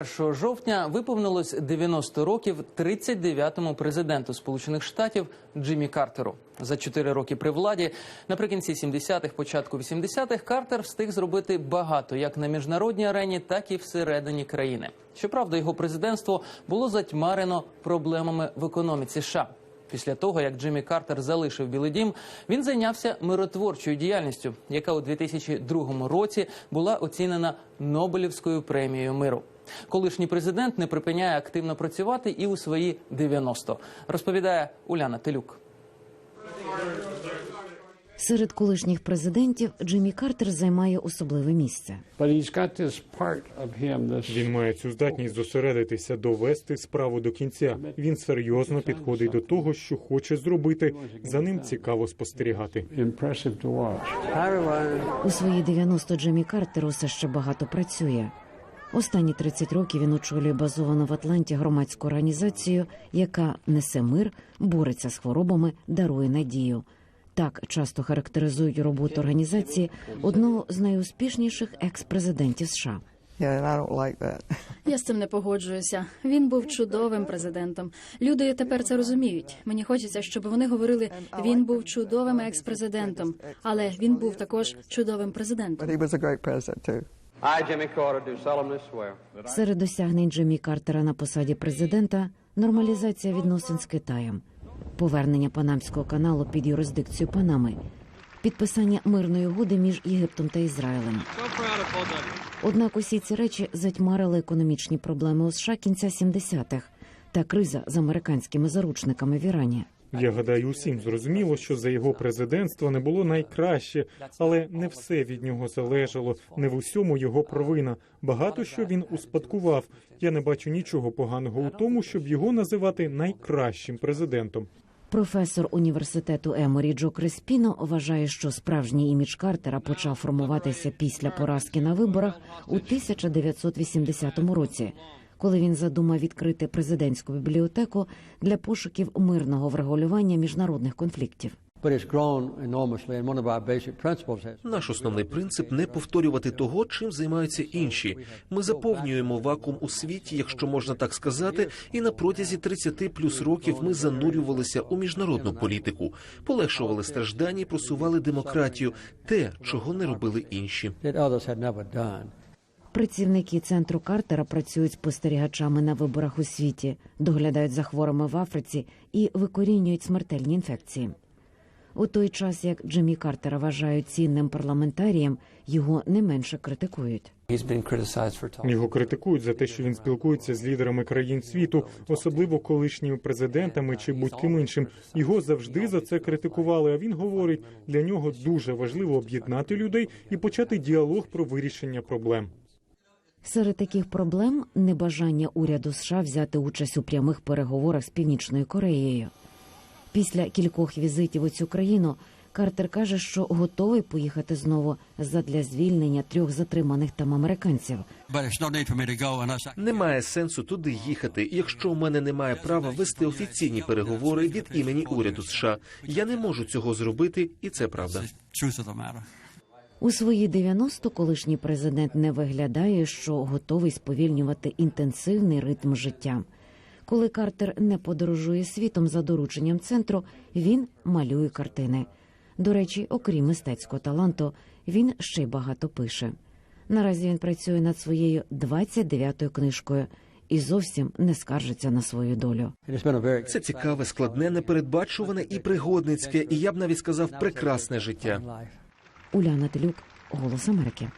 1 жовтня виповнилось 90 років 39-му президенту Сполучених Штатів Джиммі Картеру. За 4 роки при владі наприкінці 70-х, початку 80-х Картер встиг зробити багато як на міжнародній арені, так і всередині країни. Щоправда, його президентство було затьмарено проблемами в економіці США. Після того, як Джиммі Картер залишив Білий Дім, він зайнявся миротворчою діяльністю, яка у 2002 році була оцінена Нобелівською премією миру. Колишній президент не припиняє активно працювати і у свої 90, розповідає Уляна Телюк. Серед колишніх президентів Джиммі Картер займає особливе місце. Він має цю здатність зосередитися, довести справу до кінця. Він серйозно підходить до того, що хоче зробити. За ним цікаво спостерігати. У свої 90 Джиммі Картер усе ще багато працює. Останні 30 років він очолює базовану в Атланті громадську організацію, яка несе мир, бореться з хворобами, дарує надію. Так часто характеризують роботу організації одного з найуспішніших екс-президентів США. Yeah, I don't like that. Я з цим не погоджуюся. Він був чудовим президентом. Люди тепер це розуміють. Мені хочеться, щоб вони говорили, він був чудовим екс-президентом, але він був також чудовим президентом. Серед досягнень Джиммі Картера на посаді президента нормалізація відносин з Китаєм, повернення Панамського каналу під юрисдикцію Панами, підписання мирної угоди між Єгиптом та Ізраїлем. Однак усі ці речі затьмарили економічні проблеми у США кінця 70-х та криза з американськими заручниками в Ірані. Я гадаю, усім зрозуміло, що за його президентства не було найкраще, але не все від нього залежало, не в усьому його провина. Багато що він успадкував. Я не бачу нічого поганого у тому, щоб його називати найкращим президентом. Професор університету Еморі Джо Креспіно вважає, що справжній імідж Картера почав формуватися після поразки на виборах у 1980 році, коли він задумав відкрити президентську бібліотеку для пошуків мирного врегулювання міжнародних конфліктів. Наш основний принцип не повторювати того, чим займаються інші. Ми заповнюємо вакуум у світі, якщо можна так сказати, і на протязі 30 плюс років ми занурювалися у міжнародну політику, полегшували страждання, і просували демократію, те, чого не робили інші. Працівники центру Картера працюють спостерігачами на виборах у світі, доглядають за хворими в Африці і викорінюють смертельні інфекції. У той час, як Джиммі Картера вважають цінним парламентарієм, його не менше критикують. Його критикують за те, що він спілкується з лідерами країн світу, особливо колишніми президентами чи будь-ким іншим. Його завжди за це критикували. А він говорить, для нього дуже важливо об'єднати людей і почати діалог про вирішення проблем. Серед таких проблем небажання уряду США взяти участь у прямих переговорах з Північною Кореєю. Після кількох візитів у цю країну Картер каже, що готовий поїхати знову задля звільнення трьох затриманих там американців. Немає сенсу туди їхати, якщо у мене немає права вести офіційні переговори від імені уряду США. Я не можу цього зробити, і це правда. У свої 90 колишній президент не виглядає, що готовий сповільнювати інтенсивний ритм життя. Коли Картер не подорожує світом за дорученням центру, він малює картини. До речі, окрім мистецького таланту, він ще й багато пише. Наразі він працює над своєю 29-ю книжкою і зовсім не скаржиться на свою долю. Це цікаве, складне, непередбачуване і пригодницьке, і я б навіть сказав прекрасне життя. Уляна Телюк, Голос Америки.